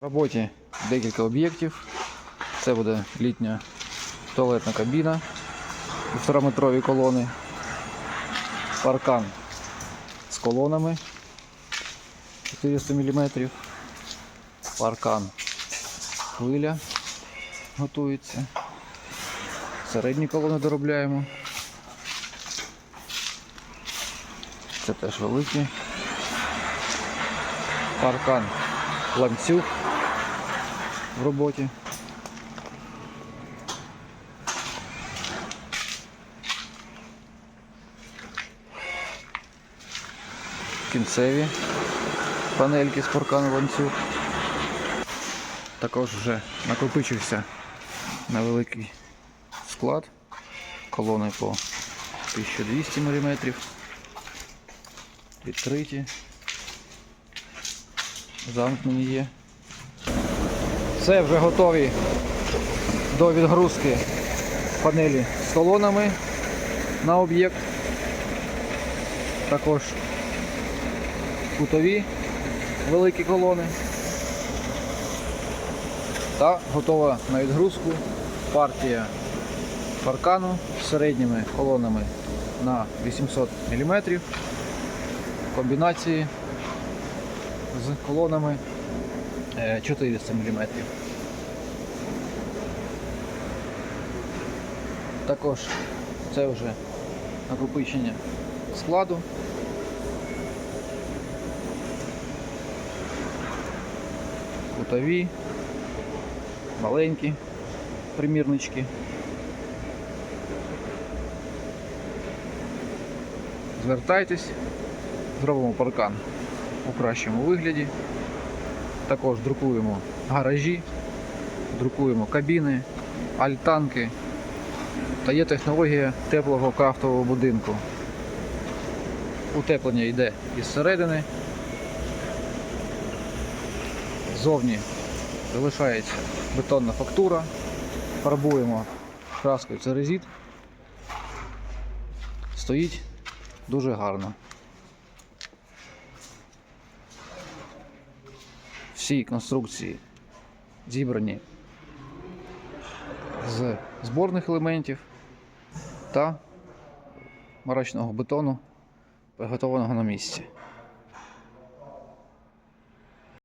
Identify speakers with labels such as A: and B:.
A: В роботі декілька об'єктів. Це буде літня туалетна кабіна, півтораметрові колони, паркан з колонами 400 мм, паркан хвиля готується. Середні колони доробляємо. Це теж великі. Паркан ланцюг в роботі. Кінцеві панельки з паркану ланцюг. Також вже накопичився на великий склад. Колони по 1200 мм. Відкриті. Замкнені є. Все вже готові до відгрузки панелі з колонами на об'єкт. Також кутові великі колони. Та готова на відгрузку партія паркану з середніми колонами на 800 мм комбінації з колонами е, 400 мм. Також це вже накопичення складу. Кутові, маленькі примірнички. Звертайтесь, зробимо паркан у кращому вигляді. Також друкуємо гаражі, друкуємо кабіни, альтанки та є технологія теплого крафтового будинку. Утеплення йде із середини. Ззовні залишається бетонна фактура. Фарбуємо краскою церезит. Стоїть дуже гарно. Всі конструкції зібрані з зборних елементів та марочного бетону, приготованого на місці.